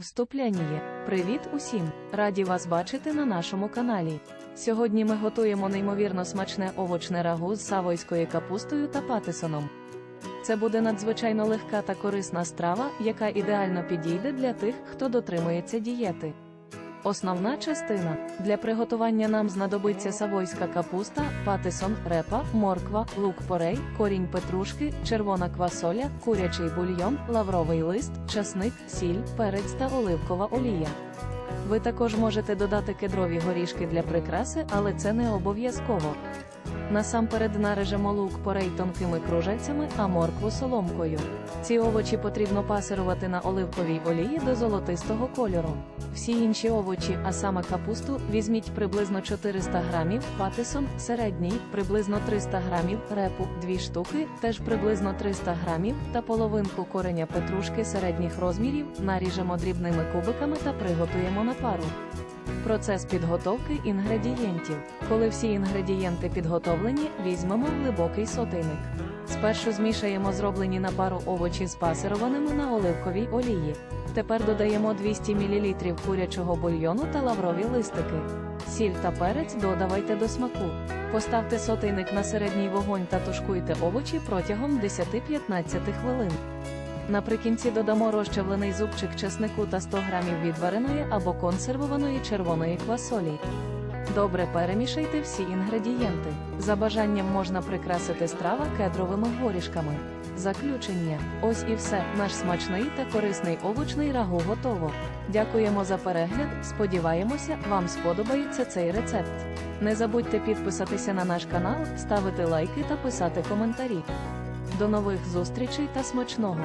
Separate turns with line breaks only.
Вступлення. Привіт усім! Раді вас бачити на нашому каналі. Сьогодні ми готуємо неймовірно смачне овочне рагу з савойською капустою та патисоном. Це буде надзвичайно легка та корисна страва, яка ідеально підійде для тих, хто дотримується дієти. Основна частина для приготування нам знадобиться савойська капуста, патисон, репа, морква, лук-порей, корінь петрушки, червона квасоля, курячий бульйон, лавровий лист, часник, сіль, перець та оливкова олія. Ви також можете додати кедрові горішки для прикраси, але це не обов'язково. Насамперед нарежемо лук порей тонкими кружельцями, а моркву соломкою. Ці овочі потрібно пасирувати на оливковій олії до золотистого кольору. Всі інші овочі, а саме капусту, візьміть приблизно 400 грамів, патисон середній, приблизно 300 грамів, репу 2 штуки, теж приблизно 300 грамів, та половинку кореня петрушки середніх розмірів, наріжемо дрібними кубиками та приготуємо на пару. Процес підготовки інгредієнтів. Коли всі інгредієнти підготовлені, візьмемо глибокий сотейник. Спершу змішаємо зроблені на пару овочі з пасированими на оливковій олії. Тепер додаємо 200 мл курячого бульйону та лаврові листики. Сіль та перець додавайте до смаку. Поставте сотейник на середній вогонь та тушкуйте овочі протягом 10-15 хвилин. Наприкінці додамо розчавлений зубчик чеснику та 100 грамів відвареної або консервованої червоної квасолі. Добре перемішайте всі інгредієнти. За бажанням можна прикрасити страва кедровими горішками. Заключення. Ось і все. Наш смачний та корисний овочний рагу готово. Дякуємо за перегляд. Сподіваємося, вам сподобається цей рецепт. Не забудьте підписатися на наш канал, ставити лайки та писати коментарі. До нових зустрічей та смачного!